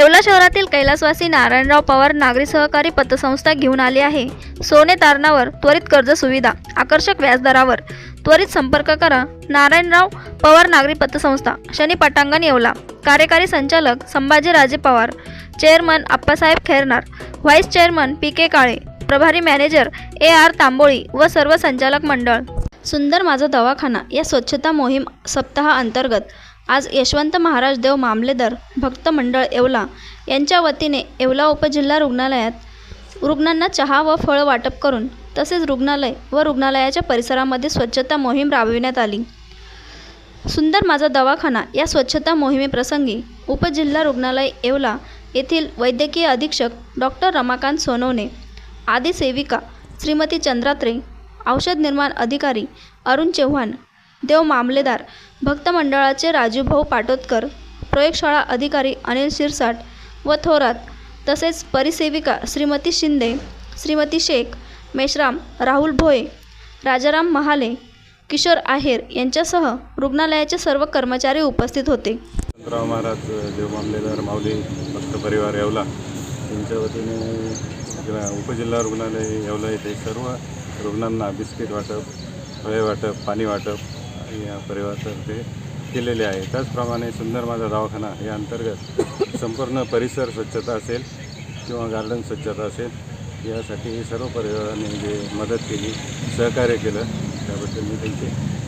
येवला शहरातील कैलासवासी नारायणराव पवार नागरी सहकारी पतसंस्था घेऊन आली आहे. सोने तारणावर त्वरित कर्ज सुविधा आकर्षक व्याजदरावर त्वरित संपर्क करा. नारायणराव पवार नागरी पतसंस्था शनी पटांगण येवला. कार्यकारी संचालक Sambhajiraje Pawar chairman Appasaheb Khairnar vice chairman P K Kale प्रभारी मॅनेजर ए आर तांबोळी व सर्व संचालक मंडळ. सुंदर माझा दवाखाना या स्वच्छता मोहीम सप्ताहाअंतर्गत आज यशवंत महाराज देव मामलेदार भक्त मंडळ येवला. यांच्या वतीने येवला उपजिल्हा रुग्णालयात रुग्णांना चहा व फळं वाटप करून तसेच रुग्णालय व रुग्णालयाच्या परिसरामध्ये स्वच्छता मोहीम राबविण्यात आली. सुंदर माझा दवाखाना या स्वच्छता मोहिमेप्रसंगी उपजिल्हा रुग्णालय येवला येथील वैद्यकीय अधीक्षक डॉक्टर रमाकांत सोनवणे आदी सेविका श्रीमती चंद्रात्रे औषध निर्माण अधिकारी अरुण चव्हाण देव मामलेदार. भक्त मंडळाचे राजूभाऊ पाटोदकर प्रयोगशाळा अधिकारी अनिल शिरसाट व थोरात तसेच परिसेविका श्रीमती शिंदे श्रीमती शेख मेश्राम राहुल भोये राजाराम महाले किशोर आहेर यांच्यासह रुग्णालयाचे सर्व कर्मचारी उपस्थित होते. राव महाराज देव मामलेदार माऊली भक्त परिवार येवला. यांच्या वतीने उपजिल्हा रुग्णालय येवला. येथे सर्व रुग्णांना बिस्किट वाटप फळे वाटप पाणी वाटप या परिवारातर्फे केलेले आहे. त्याचप्रमाणे सुंदर माझा दवाखाना या अंतर्गत संपूर्ण परिसर स्वच्छता असेल किंवा गार्डन स्वच्छता असेल यासाठी सर्व परिवाराने जे मदत केली सहकार्य केलं त्याबद्दल मी त्यांचे